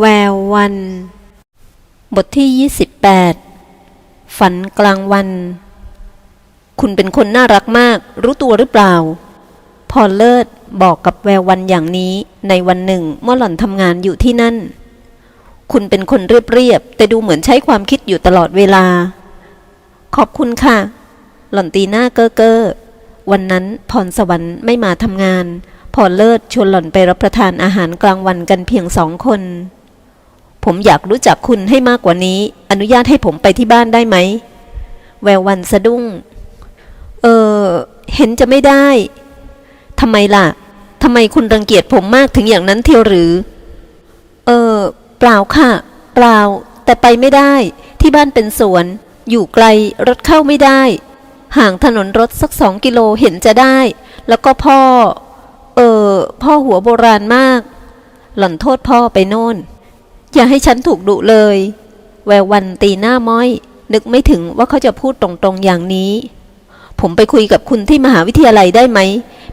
แวววัน บทที่ 28 ฝันกลางวัน คุณเป็นคนน่ารักมาก รู้ตัวหรือเปล่า พอเลิศบอกกับแวววันอย่างนี้ในวันหนึ่งเมื่อหล่อนทำงานอยู่ที่นั่น คุณเป็นคนเรียบๆแต่ดูเหมือนใช้ความคิดอยู่ตลอดเวลา ขอบคุณค่ะ หล่อนตีหน้าเก้อเก้อวันนั้นพรสวรรค์ไม่มาทำงานพอเลิศชวนหล่อนไปรับประทานอาหารกลางวันกันเพียงสองคน ผมอยากรู้จักคุณให้มากกว่านี้ อนุญาตให้ผมไปที่บ้านได้ไหม แวววันสะดุ้ง เออ เห็นจะไม่ได้ทำไมล่ะทำไมคุณรังเกียจผมมากถึงอย่างนั้นเทียวหรือ เออ เปล่าค่ะ เปล่า แต่ไปไม่ได้ ที่บ้านเป็นสวน อยู่ไกล รถเข้าไม่ได้ ห่างถนนรถสักสองกิโลเห็นจะได้ แล้วก็พ่อ เออ พ่อหัวโบราณมาก หล่อนโทษพ่อไปโน่น อย่าให้ฉันถูกดุเลย แวววันตีหน้าม้อย นึกไม่ถึงว่าเขาจะพูดตรงๆอย่างนี้ ผมไปคุยกับคุณที่มหาวิทยาลัยได้ไหม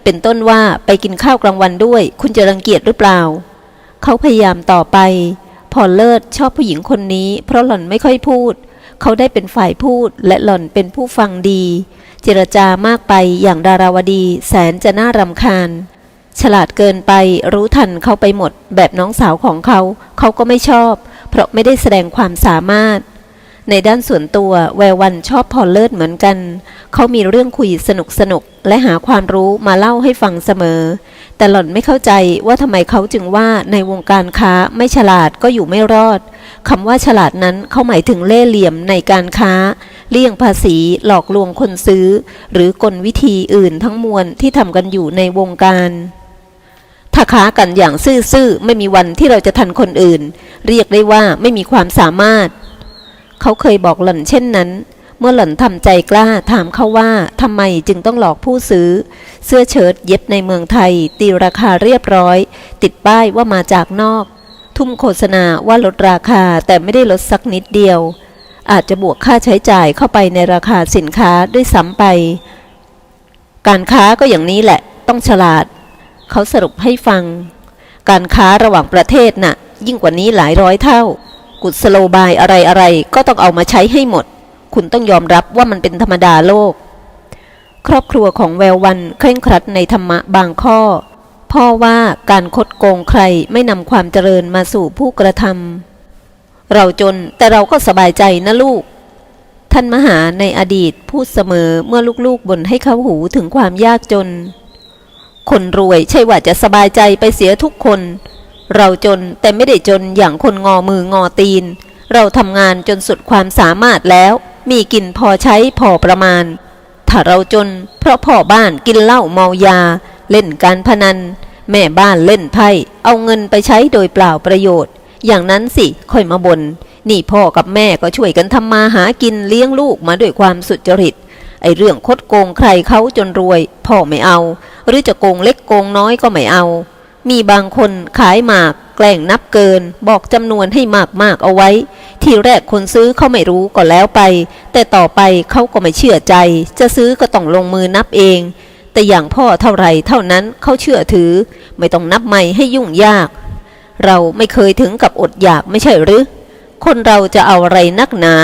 เป็นต้นว่าไปกินข้าวกลางวันด้วย คุณจะรังเกียจหรือเปล่า เขาพยายามต่อไป พอเลิศชอบผู้หญิงคนนี้ เพราะหล่อนไม่ค่อยพูด เขาได้เป็นฝ่ายพูดและหล่อนเป็นผู้ฟังดี เจรจามากไปอย่างดาราวดี แสนจะน่ารำคาญ ฉลาดเกินไปรู้ทันเขาไปหมด แบบน้องสาวของเขาเขาก็ไม่ชอบ เพราะไม่ได้แสดงความสามารถ ในด้านส่วนตัวแวววันชอบพอเลิศเหมือนกัน เขามีเรื่องคุยสนุกสนุกและหาความรู้มาเล่าให้ฟังเสมอ แต่หล่อนไม่เข้าใจว่าทำไมเขาจึงว่าในวงการค้าไม่ฉลาดก็อยู่ไม่รอดคำว่าฉลาดนั้นเขาหมายถึงเล่ห์เหลี่ยมในการค้า เลี่ยงภาษีหลอกลวงคนซื้อ หรือกลวิธีอื่นทั้งมวลที่ทำกันอยู่ในวงการ ถ้าค้ากันอย่างซื่อๆไม่มีวันที่เราจะทันคนอื่น เรียกได้ว่าไม่มีความสามารถ เขาเคยบอกหล่อนเช่นนั้น เมื่อหล่อนทำใจกล้าถามเขาว่าทำไมจึงต้องหลอกผู้ซื้อ เสื้อเชิ้ตเย็บในเมืองไทย ตีราคาเรียบร้อย ติดป้ายว่ามาจากนอก ทุ่มโฆษณาว่าลดราคาแต่ไม่ได้ลดสักนิดเดียว อาจจะบวกค่าใช้จ่ายเข้าไปในราคาสินค้าด้วยซ้ำไป การค้าก็อย่างนี้แหละ ต้องฉลาด เขาสรุปให้ฟัง การค้าระหว่างประเทศน่ะ ยิ่งกว่านี้หลายร้อยเท่า กุศโลบายอะไรอะไรๆ ก็ต้องเอามาใช้ให้หมด คุณต้องยอมรับว่ามันเป็นธรรมดาโลก ครอบครัวของแวววันเคร่งครัดในธรรมะบางข้อ พ่อว่าการคดโกงใครไม่นำความเจริญมาสู่ผู้กระทำเราจนแต่เราก็สบายใจนะลูกท่านมหาในอดีตพูดเสมอเมื่อลูกๆบ่นให้เขาหูถึงความยากจน คนรวยใช่ว่าจะสบายใจไปเสียทุกคน เราจนแต่ไม่ได้จนอย่างคนงอมืองอตีน เราทำงานจนสุดความสามารถแล้ว มีกินพอใช้พอประมาณ ถ้าเราจน เพราะพ่อบ้านกินเหล้าเมายา เล่นการพนัน แม่บ้านเล่นไพ่เอาเงินไปใช้โดยเปล่าประโยชน์ อย่างนั้นสิค่อยมาบน่นนี่พ่อกับแม่ก็ช่วยกันทำมาหากินเลี้ยงลูกมาด้วยความสุจริต ไอเรื่องคดโกงใครเขาจนรวย พ่อไม่เอา หรือจะโกงเล็กโกงน้อยก็ไม่เอา มีบางคนขายหมาก แกล้งนับเกิน บอกจำนวนให้มากมากเอาไว้ ที่แรกคนซื้อเขาไม่รู้ก็แล้วไป แต่ต่อไปเขาก็ไม่เชื่อใจ จะซื้อก็ต้องลงมือนับเอง แต่อย่างพ่อเท่าไรเท่านั้นเขาเชื่อถือ ไม่ต้องนับใหม่ให้ยุ่งยาก เราไม่เคยถึงกับอดอยากไม่ใช่หรือคนเราจะเอาอะไรนักหนา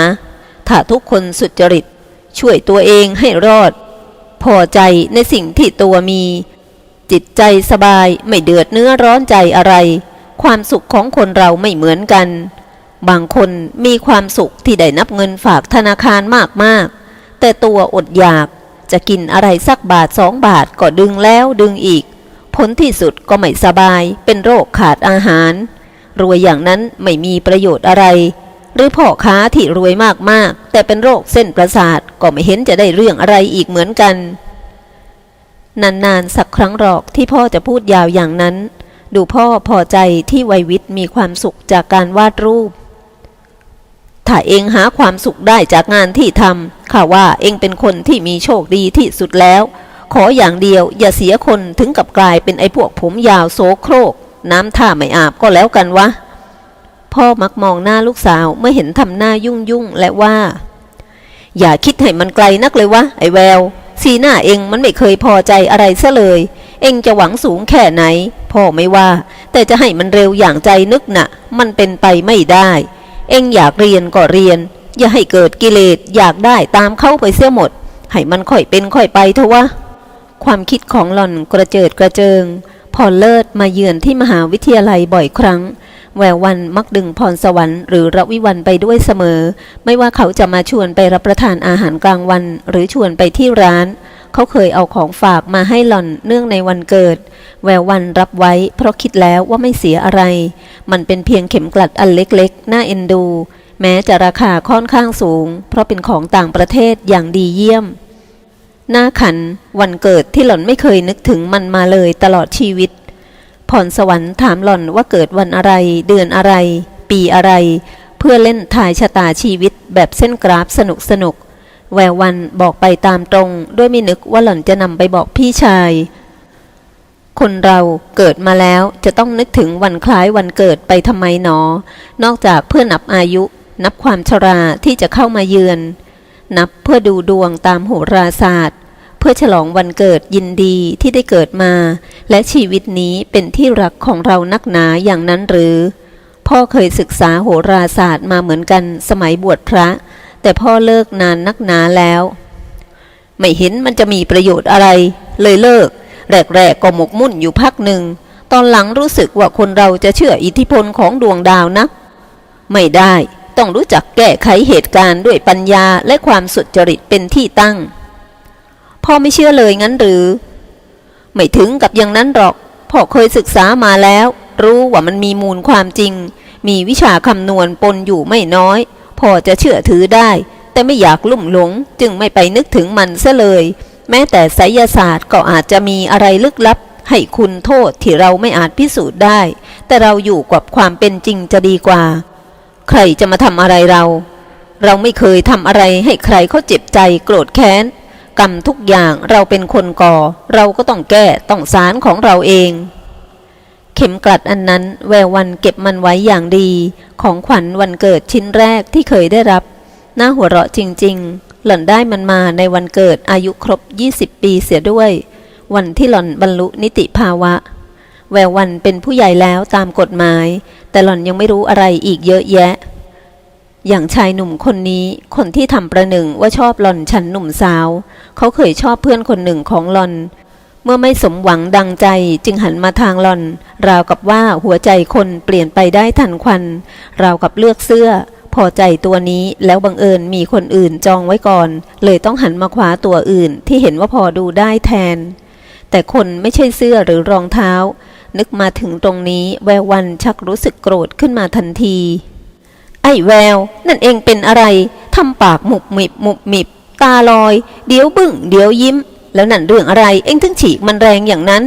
ถ้าทุกคนสุจริต ช่วยตัวเองให้รอด พอใจในสิ่งที่ตัวมี จิตใจสบายไม่เดือดเนื้อร้อนใจอะไร ความสุขของคนเราไม่เหมือนกัน บางคนมีความสุขที่ได้นับเงินฝากธนาคารมากๆ แต่ตัวอดอยากจะกินอะไรสักบาทสองบาทก็ดึงแล้วดึงอีก ผลที่สุดก็ไม่สบายเป็นโรคขาดอาหาร รวยอย่างนั้นไม่มีประโยชน์อะไร หรือพ่อค้าที่รวยมากๆ แต่เป็นโรคเส้นประสาทก็ไม่เห็นจะได้เรื่องอะไรอีกเหมือนกัน นานๆสักครั้งหรอกที่พ่อจะพูดยาวอย่างนั้น ดูพ่อพอใจที่วัยวิทย์มีความสุขจากการวาดรูป ถ้าเองหาความสุขได้จากงานที่ทำข้าว่าเองเป็นคนที่มีโชคดีที่สุดแล้ว ขออย่างเดียวอย่าเสียคนถึงกับกลายเป็นไอ้พวกผมยาวโซโครก น้ำท่าไม่อาบก็แล้วกันวะ พ่อมักมองหน้าลูกสาวเมื่อเห็นทำหน้ายุ่งยุ่งและว่า อย่าคิดให้มันไกลนักเลยวะไอ้แวว สีหน้าเองมันไม่เคยพอใจอะไรซะเลย เองจะหวังสูงแค่ไหน พ่อไม่ว่า แต่จะให้มันเร็วอย่างใจนึกน่ะ มันเป็นไปไม่ได้ เองอยากเรียนก็เรียน อย่าให้เกิดกิเลสอยากได้ตามเข้าไปเสียหมด ให้มันค่อยเป็นค่อยไปเถอะวะความคิดของหล่อนกระเจิดกระเจิงพรเลิศมาเยือนที่มหาวิทยาลัยบ่อยครั้ง แวววันมักดึงพรสวรรค์หรือระวิวันไปด้วยเสมอ ไม่ว่าเขาจะมาชวนไปรับประทานอาหารกลางวัน หรือชวนไปที่ร้าน เขาเคยเอาของฝากมาให้หล่อนเนื่องในวันเกิด แวววันรับไว้เพราะคิดแล้วว่าไม่เสียอะไร มันเป็นเพียงเข็มกลัดอันเล็กๆ น่าเอ็นดู แม้จะราคาค่อนข้างสูง เพราะเป็นของต่างประเทศอย่างดีเยี่ยมหน้าขัน วันเกิดที่หล่อนไม่เคยนึกถึงมันมาเลยตลอดชีวิต พรสวรรค์ถามหล่อนว่าเกิดวันอะไร เดือนอะไร ปีอะไร เพื่อเล่นทายชะตาชีวิตแบบเส้นกราฟสนุกสนุกแวววันบอกไปตามตรง ด้วยไม่นึกว่าหล่อนจะนำไปบอกพี่ชาย คนเราเกิดมาแล้วจะต้องนึกถึงวันคล้ายวันเกิดไปทำไมหนอ นอกจากเพื่อนับอายุ นับความชราที่จะเข้ามาเยือน นับเพื่อดูดวงตามโหราศาสตร์ พื่อฉลองวันเกิดยินดีที่ได้เกิดมา และชีวิตนี้เป็นที่รักของเรานักหนาอย่างนั้นหรือ พ่อเคยศึกษาโหราศาสตร์มาเหมือนกันสมัยบวชพระ แต่พ่อเลิกนานนักหนาแล้ว ไม่เห็นมันจะมีประโยชน์อะไร เลยเลิก แรกๆก็หมกมุ่นอยู่พักหนึ่ง ตอนหลังรู้สึกว่าคนเราจะเชื่ออิทธิพลของดวงดาวนัก ไม่ได้ต้องรู้จักแก้ไขเหตุการณ์ด้วยปัญญาและความสุจริตเป็นที่ตั้ง พ่อไม่เชื่อเลยงั้นหรือ ไม่ถึงกับอย่างนั้นหรอก พ่อเคยศึกษามาแล้ว รู้ว่ามันมีมูลความจริง มีวิชาคำนวณปนอยู่ไม่น้อย พ่อจะเชื่อถือได้ แต่ไม่อยากลุ่มหลง จึงไม่ไปนึกถึงมันซะเลย แม้แต่ไสยศาสตร์ก็อาจจะมีอะไรลึกลับ ให้คุณโทษที่เราไม่อาจพิสูจน์ได้ แต่เราอยู่กับความเป็นจริงจะดีกว่า ใครจะมาทำอะไรเรา เราไม่เคยทำอะไรให้ใครเขาเจ็บใจโกรธแค้น กรรมทุกอย่างเราเป็นคนก่อ เราก็ต้องแก้ต้องสารของเราเอง เข็มกลัดอันนั้นแวววันเก็บมันไว้อย่างดี ของขวัญวันเกิดชิ้นแรกที่เคยได้รับ น่าหัวเราะจริง ๆ หล่อนได้มันมาในวันเกิดอายุครบ 20 ปีเสียด้วย วันที่หล่อนบรรลุนิติภาวะ แวววันเป็นผู้ใหญ่แล้วตามกฎหมาย แต่หล่อนยังไม่รู้อะไรอีกเยอะแยะ อย่างชายหนุ่มคนนี้คนที่ทำประหนึ่งว่าชอบหล่อนฉันหนุ่มสาว เขาเคยชอบเพื่อนคนหนึ่งของหล่อน เมื่อไม่สมหวังดังใจจึงหันมาทางหล่อน ราวกับว่าหัวใจคนเปลี่ยนไปได้ทันควัน ราวกับเลือกเสื้อ พอใจตัวนี้แล้วบังเอิญมีคนอื่นจองไว้ก่อน เลยต้องหันมาคว้าตัวอื่นที่เห็นว่าพอดูได้แทน แต่คนไม่ใช่เสื้อหรือรองเท้า นึกมาถึงตรงนี้แวววันชักรู้สึกโกรธขึ้นมาทันที ไอ้แวว นั่นเองเป็นอะไรทำปากหมุบหมิบหมุบหมิบ ตาลอย เดี๋ยวบึ้ง เดี๋ยวยิ้ม แล้วนั่นเรื่องอะไร เองถึงฉีกมันแรงอย่างนั้น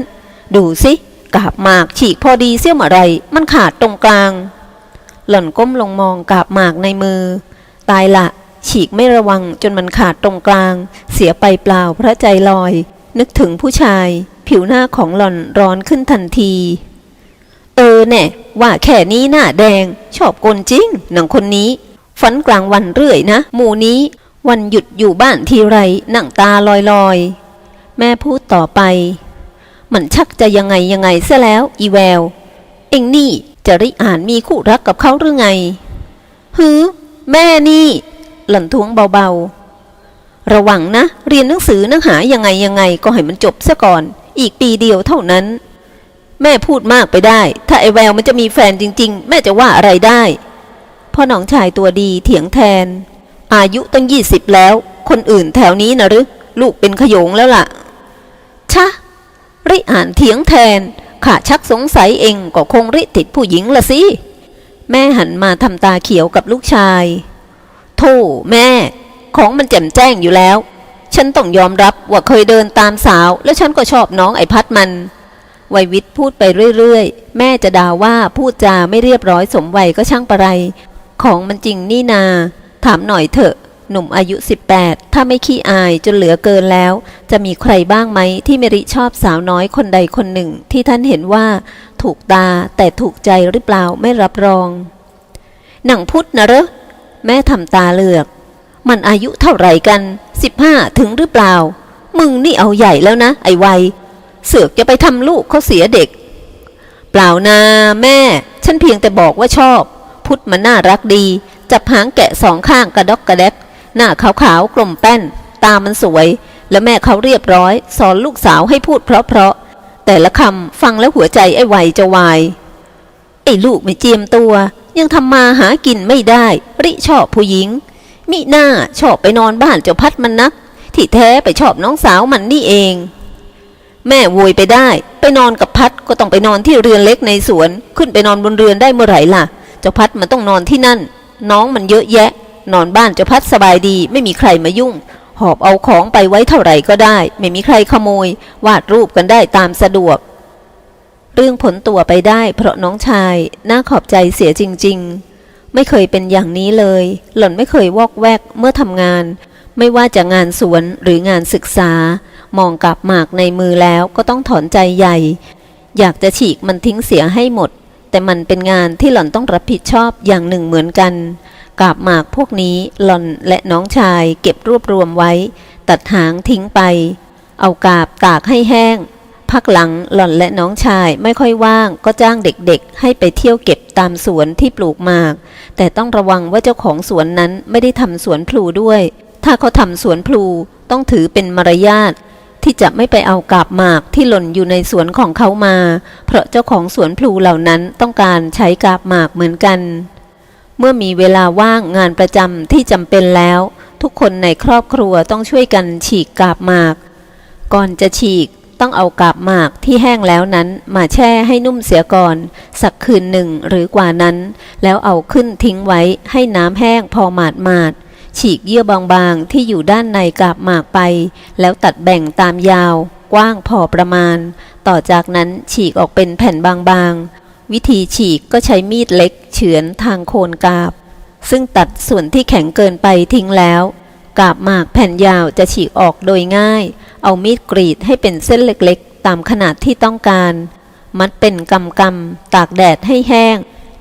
ดูสิกาบหมากฉีกพอดีเสี้ยมอะไรมันขาดตรงกลาง หล่อนก้มลงมองกาบหมากในมือ ตายละ ฉีกไม่ระวังจนมันขาดตรงกลาง เสียไปเปล่าพระใจลอย นึกถึงผู้ชาย ผิวหน้าของหล่อนร้อนขึ้นทันที เออแน่ ว่าแค่นี้หน้าแดง ชอบกลจริงหนังคนนี้ ฝันกลางวันเรื่อยนะ หมู่นี้ วันหยุดอยู่บ้านทีไรหนังตาลอยลอยแม่พูดต่อไป มันชักจะยังไงยังไงเสียแล้ว อีแวว เอ็งนี่จะริอ่านมีคู่รักกับเขาหรือไงฮือแม่นี่ หล่อนท้วงเบาๆ ระวังนะ เรียนหนังสือนื้อหายังไงยังไงก็ให้มันจบซะก่อน อีกปีเดียวเท่านั้น แม่พูดมากไปได้ ถ้าไอแววมันจะมีแฟนจริง ๆ แม่จะว่าอะไรได้พ่อหนองชายตัวดีเถียงแทน อายุตั้งยี่สิบแล้ว คนอื่นแถวนี้นะหรือลูกเป็นขยงแล้วล่ะ ชะ ริอ่านเถียงแทนข้าชักสงสัยเองก็คงริติดผู้หญิงละสิ แม่หันมาทำตาเขียวกับลูกชายโธ่แม่ ของมันแจ่มแจ้งอยู่แล้ว ฉันต้องยอมรับว่าเคยเดินตามสาว แล้วฉันก็ชอบน้องไอพัดมัน วัยวิทย์พูดไปเรื่อยๆ แม่จะด่าว่าพูดจาไม่เรียบร้อยสมวัยก็ช่างประไร ของมันจริงนี่นา ถามหน่อยเถอะ หนุ่มอายุ 18 ถ้าไม่ขี้อายจนเหลือเกินแล้ว จะมีใครบ้างไหมที่เมริชอบสาวน้อยคนใดคนหนึ่ง ที่ท่านเห็นว่า ถูกตาแต่ถูกใจหรือเปล่าไม่รับรอง หนังพุทธนะเหรอแม่ทำตาเลือก มันอายุเท่าไหร่กัน 15 ถึงหรือเปล่า มึงนี่เอาใหญ่แล้วนะ ไอ้วัย เสือกจะไปทำลูกเขาเสียเด็ก เปล่านาแม่ ฉันเพียงแต่บอกว่าชอบ พุทธมันน่ารักดี จับหางแกะสองข้างกระดกกระแดก หน้าขาวๆกลมแป้น ตามันสวย แล้วแม่เขาเรียบร้อย สอนลูกสาวให้พูดเพราะๆแต่ละคำฟังแล้วหัวใจไอ้ไวจะวาย ไอ้ลูกไม่เจียมตัว ยังทำมาหากินไม่ได้ ริชอบผู้หญิง มิหน้าชอบไปนอนบ้านเจ้าพัดมันนัก ที่แท้ไปชอบน้องสาวมันนี่เอง แม่โวยไปได้ ไปนอนกับพัดก็ต้องไปนอนที่เรือนเล็กในสวน ขึ้นไปนอนบนเรือนได้เมื่อไหร่ล่ะ เจ้าพัดมันต้องนอนที่นั่น น้องมันเยอะแยะ นอนบ้านเจ้าพัดสบายดี ไม่มีใครมายุ่ง หอบเอาของไปไว้เท่าไหร่ก็ได้ ไม่มีใครขโมย วาดรูปกันได้ตามสะดวก เรื่องผลตัวไปได้ เพราะน้องชายน่าขอบใจเสียจริง ๆ ไม่เคยเป็นอย่างนี้เลย หล่อนไม่เคยวอกแวกเมื่อทำงาน ไม่ว่าจะงานสวนหรืองานศึกษา มองกับหมากในมือแล้วก็ต้องถอนใจใหญ่ อยากจะฉีกมันทิ้งเสียให้หมด แต่มันเป็นงานที่หล่อนต้องรับผิดชอบอย่างหนึ่งเหมือนกันกาบหมากพวกนี้หล่อนและน้องชายเก็บรวบรวมไว้ ตัดหางทิ้งไป เอากาบตากให้แห้ง พักหลังหล่อนและน้องชายไม่ค่อยว่างก็จ้างเด็กๆ ให้ไปเที่ยวเก็บตามสวนที่ปลูกหมาก แต่ต้องระวังว่าเจ้าของสวนนั้นไม่ได้ทำสวนพลูด้วย ถ้าเขาทำสวนพลูต้องถือเป็นมารยาท ที่จะไม่ไปเอากาบหมากที่หล่นอยู่ในสวนของเขามา เพราะเจ้าของสวนพลูเหล่านั้นต้องการใช้กาบหมากเหมือนกัน เมื่อมีเวลาว่างงานประจำที่จำเป็นแล้ว ทุกคนในครอบครัวต้องช่วยกันฉีกกาบหมาก ก่อนจะฉีกต้องเอากาบหมากที่แห้งแล้วนั้นมาแช่ให้นุ่มเสียก่อน สักคืนหนึ่งหรือกว่านั้น แล้วเอาขึ้นทิ้งไว้ให้น้ำแห้งพอหมาดหมาดๆ ฉีกเยื่อบางๆ ที่อยู่ด้านในกาบหมากไป แล้วตัดแบ่งตามยาว กว้างพอประมาณ ต่อจากนั้นฉีกออกเป็นแผ่นบางๆ วิธีฉีกก็ใช้มีดเล็กเฉือนทางโคนกาบ ซึ่งตัดส่วนที่แข็งเกินไปทิ้งแล้ว กาบหมากแผ่นยาวจะฉีกออกโดยง่าย เอามีดกรีดให้เป็นเส้นเล็กๆ ตามขนาดที่ต้องการ มัดเป็นกำกำตากแดดให้แห้ง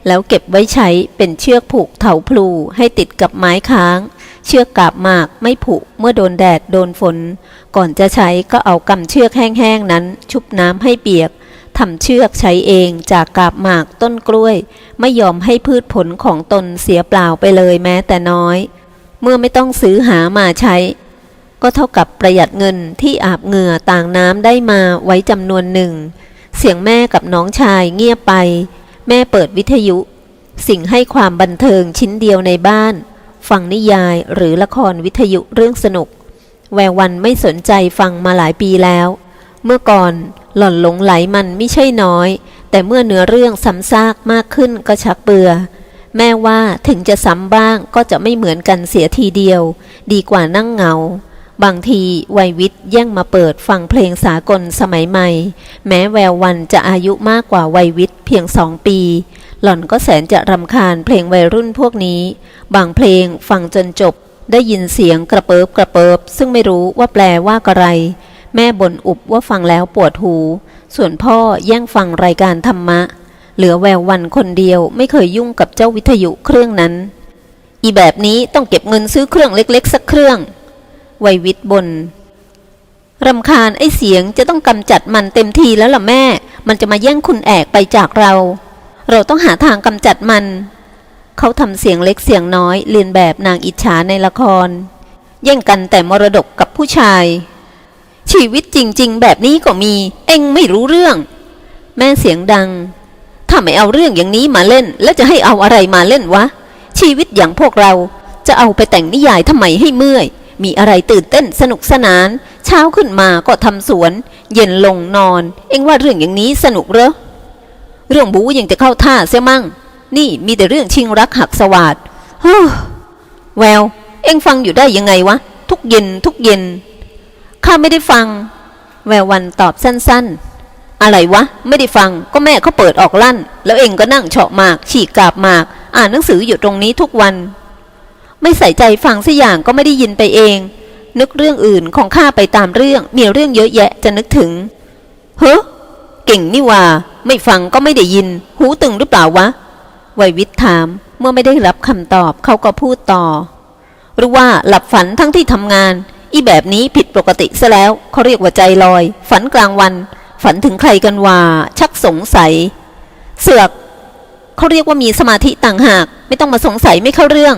แล้วเก็บไว้ใช้เป็นเชือกผูกเถาพลูให้ติดกับไม้ค้าง เชือกกาบหมากไม่ผุเมื่อโดนแดดโดนฝน ก่อนจะใช้ก็เอากำเชือกแห้งๆนั้น ชุบน้ำให้เปียกทำเชือกใช้เองจากกาบหมากต้นกล้วย ไม่ยอมให้พืชผลของตนเสียเปล่าไปเลยแม้แต่น้อย เมื่อไม่ต้องซื้อหามาใช้ ก็เท่ากับประหยัดเงินที่อาบเหงื่อต่างน้ำได้มาไว้จำนวนหนึ่ง เสียงแม่กับน้องชายเงียบไป แม่เปิดวิทยุ สิ่งให้ความบันเทิงชิ้นเดียวในบ้าน ฟังนิยายหรือละครวิทยุเรื่องสนุก แวววันไม่สนใจฟังมาหลายปีแล้ว เมื่อก่อนหล่อนหลงไหลมันไม่ใช่น้อย แต่เมื่อเนื้อเรื่องซ้ำซากมากขึ้นก็ชักเบื่อ แม่ว่าถึงจะซ้ำบ้างก็จะไม่เหมือนกันเสียทีเดียว ดีกว่านั่งเหงา บางทีวัยวิทย์แย่งมาเปิดฟังเพลงสากลสมัยใหม่ แม้แวววันจะอายุมากกว่าวัยวิทย์เพียงสองปี หล่อนก็แสนจะรำคาญเพลงวัยรุ่นพวกนี้ บางเพลงฟังจนจบ ได้ยินเสียงกระเปิบกระเปิบ ซึ่งไม่รู้ว่าแปลว่าอะไร แม่บ่นอุบว่าฟังแล้วปวดหู ส่วนพ่อแย่งฟังรายการธรรมะ เหลือแวววันคนเดียวไม่เคยยุ่งกับเจ้าวิทยุเครื่องนั้น อีแบบนี้ต้องเก็บเงินซื้อเครื่องเล็ก ๆ สักเครื่อง วัยวิทย์บนรำคาญไอ้เสียงจะต้องกำจัดมันเต็มทีแล้วล่ะแม่ มันจะมาแย่งคุณแอกไปจากเรา เราต้องหาทางกำจัดมัน เขาทำเสียงเล็กเสียงน้อยเรียนแบบนางอิจฉาในละคร แย่งกันแต่มรดกกับผู้ชาย ชีวิตจริง ๆ แบบนี้ก็มี เอ็งไม่รู้เรื่อง แม่เสียงดัง ถ้าไม่เอาเรื่องอย่างนี้มาเล่น แล้วจะให้เอาอะไรมาเล่นวะ ชีวิตอย่างพวกเราจะเอาไปแต่งนิยายทำไมให้เมื่อย มีอะไรตื่นเต้นสนุกสนาน เช้าขึ้นมาก็ทำสวน เย็นลงนอน เอ็งว่าเรื่องอย่างนี้สนุกเหรอ เรื่องบูยังจะเข้าท่าเสียมั่ง นี่มีแต่เรื่องชิงรักหักสวาดเฮ้อแวว เอ็งฟังอยู่ได้ยังไงวะ ทุกเย็นทุกเย็น ข้าไม่ได้ฟัง แวววันตอบสั้นๆ อะไรวะ ไม่ได้ฟังก็แม่เขาเปิดออกลั่น แล้วเองก็นั่งเฉาะหมาก ฉีกกาบหมาก อ่านหนังสืออยู่ตรงนี้ทุกวัน ไม่ใส่ใจฟังสัอย่างก็ไม่ได้ยินไปเอง นึกเรื่องอื่นของข้าไปตามเรื่องมีเรื่องเยอะแยะจะนึกถึง เฮ้อเก่งนี่ว่า ไม่ฟังก็ไม่ได้ยิน หูตึงหรือเปล่าวะวัยวิทย์ถามเมื่อไม่ได้รับคำตอบเขาก็พูดต่อ หรือว่าหลับฝันทั้งที่ทำงาน อีแบบนี้ผิดปกติซะแล้วเขาเรียกว่าใจลอย ฝันกลางวัน ฝันถึงใครกันว่าชักสงสัย เสือกเขาเรียกว่ามีสมาธิต่างหาก ไม่ต้องมาสงสัยไม่เข้าเรื่อง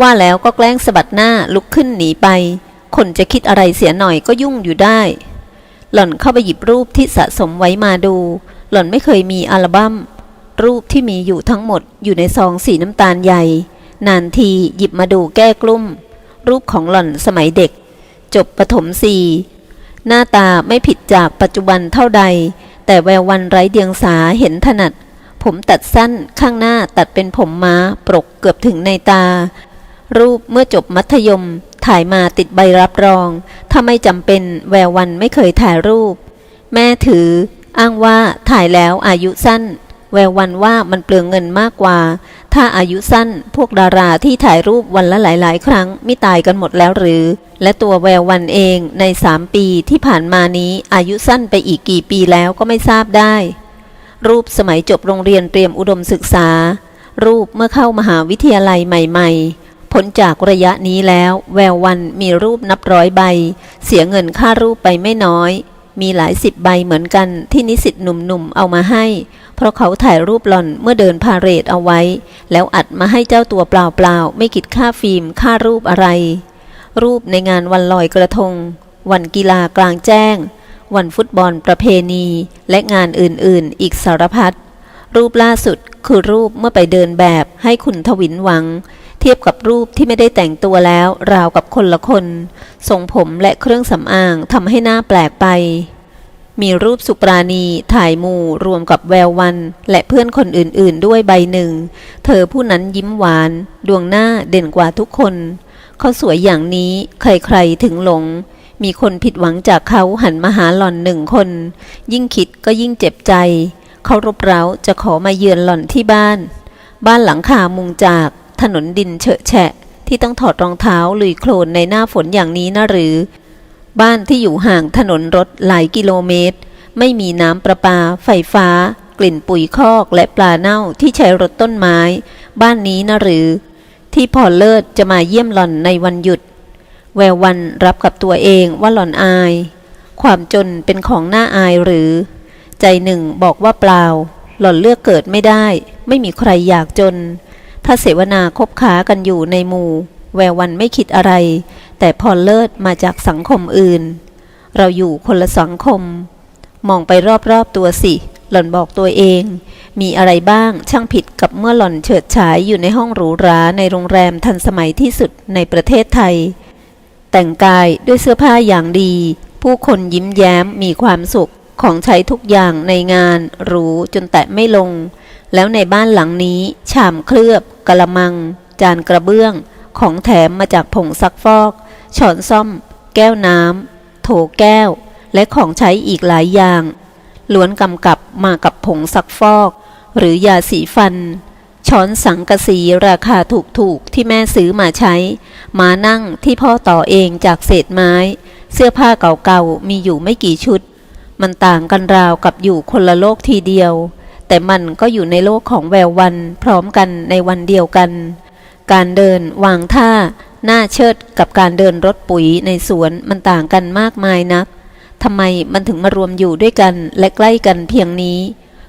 ว่าแล้วก็แกล้งสะบัดหน้าลุกขึ้นหนีไป คนจะคิดอะไรเสียหน่อยก็ยุ่งอยู่ได้ หล่อนเข้าไปหยิบรูปที่สะสมไว้มาดู หล่อนไม่เคยมีอัลบั้ม รูปที่มีอยู่ทั้งหมดอยู่ในซองสีน้ำตาลใหญ่ นานทีหยิบมาดูแก้กลุ้มรูปของหล่อนสมัยเด็ก จบประถมสี่หน้าตาไม่ผิดจากปัจจุบันเท่าใด แต่แวววันไร้เดียงสาเห็นถนัด ผมตัดสั้นข้างหน้าตัดเป็นผมม้าปรกเกือบถึงในตา รูปเมื่อจบมัธยม ถ่ายมาติดใบรับรอง ถ้าไม่จำเป็นแวววันไม่เคยถ่ายรูป แม่ถือ อ้างว่าถ่ายแล้วอายุสั้น แวววันว่ามันเปลืองเงินมากกว่า ถ้าอายุสั้นพวกดาราที่ถ่ายรูปวันละหลาย ๆ ครั้งไม่ตายกันหมดแล้วหรือ และตัวแวววันเองในสามปีที่ผ่านมานี้อายุสั้นไปอีกกี่ปีแล้วก็ไม่ทราบได้ รูปสมัยจบโรงเรียนเตรียมอุดมศึกษา รูปเมื่อเข้ามหาวิทยาลัยใหม่ ๆ พ้นจากระยะนี้แล้ว แวววันมีรูปนับร้อยใบ เสียเงินค่ารูปไปไม่น้อย มีหลายสิบใบเหมือนกันที่นิสิตหนุ่มๆเอามาให้ เพราะเขาถ่ายรูปหล่อนเมื่อเดินพาเรดเอาไว้ แล้วอัดมาให้เจ้าตัวเปล่าๆไม่คิดค่าฟิล์มค่ารูปอะไร รูปในงานวันลอยกระทง วันกีฬากลางแจ้ง วันฟุตบอลประเพณี และงานอื่นๆ อีกสารพัดรูปล่าสุดคือรูปเมื่อไปเดินแบบให้คุณทวินหวัง ทียบกับรูปที่ไม่ได้แต่งตัวแล้ว ราวกับคนละคนทรงผมและเครื่องสำอางทำให้หน้าแปลกไป มีรูปสุปราณี ถ่ายมู่รวมกับแวววัน และเพื่อนคนอื่นๆ ด้วยใบหนึ่ง เธอผู้นั้นยิ้มหวาน ดวงหน้าเด่นกว่าทุกคน เขาสวยอย่างนี้ใครๆถึงหลง มีคนผิดหวังจากเขาหันมาหาหล่อนหนึ่งคน ยิ่งคิดก็ยิ่งเจ็บใจ เขารบเร้าจะขอมาเยือนหล่อนที่บ้าน บ้านหลังคามุงจาก ถนนดินเฉอะแฉะ ที่ต้องถอดรองเท้าลุยโคลนในหน้าฝนอย่างนี้นะหรือ บ้านที่อยู่ห่างถนนรถหลายกิโลเมตร ไม่มีน้ำประปา ไฟฟ้า กลิ่นปุ๋ยคอกและปลาเน่าที่ใช้รถต้นไม้ บ้านนี้นะหรือ ที่พอเลิศจะมาเยี่ยมหล่อนในวันหยุด แวววันรับกับตัวเองว่าหล่อนอาย ความจนเป็นของน่าอายหรือ ใจหนึ่งบอกว่าเปล่า หล่อนเลือกเกิดไม่ได้ ไม่มีใครอยากจน ถ้าเสวนาคบค้ากันอยู่ในหมู่ แวววันไม่คิดอะไร แต่พอเลิศมาจากสังคมอื่น เราอยู่คนละสังคม มองไปรอบๆตัวสิ หล่อนบอกตัวเอง มีอะไรบ้างช่างผิดกับเมื่อหล่อนเฉิดฉายอยู่ในห้องหรูหราในโรงแรมทันสมัยที่สุดในประเทศไทย แต่งกายด้วยเสื้อผ้าอย่างดี ผู้คนยิ้มแย้มมีความสุขของใช้ทุกอย่างในงานหรูจนแตะไม่ลง แล้วในบ้านหลังนี้ ชามเคลือบกะละมัง จานกระเบื้อง ของแถมมาจากผงซักฟอก ช้อนซ่อม แก้วน้ำ โถแก้ว และของใช้อีกหลายอย่าง ล้วนกำกับมากับผงซักฟอก หรือยาสีฟัน ช้อนสังกะสีราคาถูกๆที่แม่ซื้อมาใช้ มานั่งที่พ่อต่อเองจากเศษไม้ เสื้อผ้าเก่าๆมีอยู่ไม่กี่ชุด มันต่างกันราวกับอยู่คนละโลกทีเดียว แต่มันก็อยู่ในโลกของแวววันพร้อมกันในวันเดียวกัน การเดินวางท่า หน้าเชิดกับการเดินรถปุ๋ยในสวนมันต่างกันมากมายนักทำไมมันถึงมารวมอยู่ด้วยกันและใกล้กันเพียงนี้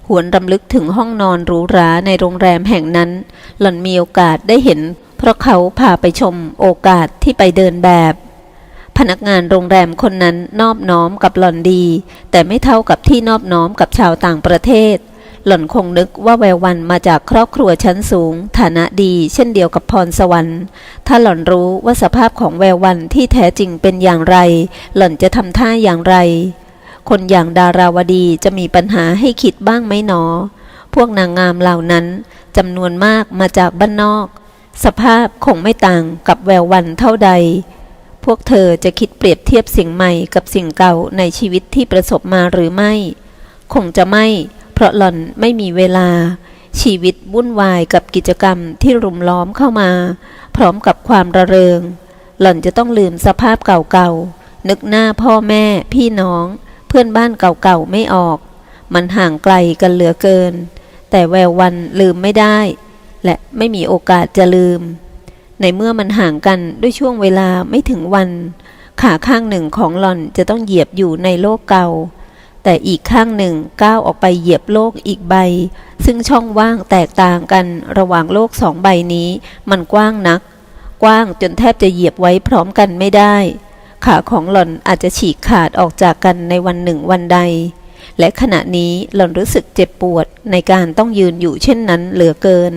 หวนรำลึกถึงห้องนอนหรูหราในโรงแรมแห่งนั้น หล่อนมีโอกาสได้เห็น เพราะเขาพาไปชมโอกาสที่ไปเดินแบบ พนักงานโรงแรมคนนั้นนอบน้อมกับหล่อนดี แต่ไม่เท่ากับที่นอบน้อมกับชาวต่างประเทศ หล่อนคงนึกว่าแวววันมาจากครอบครัวชั้นสูง ฐานะดีเช่นเดียวกับพรสวรรค์ ถ้าหล่อนรู้ว่าสภาพของแวววันที่แท้จริงเป็นอย่างไร หล่อนจะทำท่าอย่างไร คนอย่างดาราวดีจะมีปัญหาให้คิดบ้างไหมหนอ พวกนางงามเหล่านั้นจำนวนมากมาจากบ้านนอก สภาพคงไม่ต่างกับแวววันเท่าใด พวกเธอจะคิดเปรียบเทียบสิ่งใหม่กับสิ่งเก่าในชีวิตที่ประสบมาหรือไม่ คงจะไม่ เพราะหล่อนไม่มีเวลา ชีวิตวุ่นวายกับกิจกรรมที่รุมล้อมเข้ามา พร้อมกับความระเริง หล่อนจะต้องลืมสภาพเก่าๆ นึกหน้าพ่อแม่พี่น้อง เพื่อนบ้านเก่าๆไม่ออก มันห่างไกลกันเหลือเกิน แต่แวววันลืมไม่ได้ และไม่มีโอกาสจะลืม ในเมื่อมันห่างกันด้วยช่วงเวลาไม่ถึงวัน ขาข้างหนึ่งของหล่อนจะต้องเหยียบอยู่ในโลกเก่า แต่อีกข้างหนึ่งก้าวออกไปเหยียบโลกอีกใบ ซึ่งช่องว่างแตกต่างกันระหว่างโลกสองใบนี้ มันกว้างนัก กว้างจนแทบจะเหยียบไว้พร้อมกันไม่ได้ ขาของหล่อนอาจจะฉีกขาดออกจากกันในวันหนึ่งวันใด และขณะนี้หล่อนรู้สึกเจ็บปวดในการต้องยืนอยู่เช่นนั้นเหลือเกิน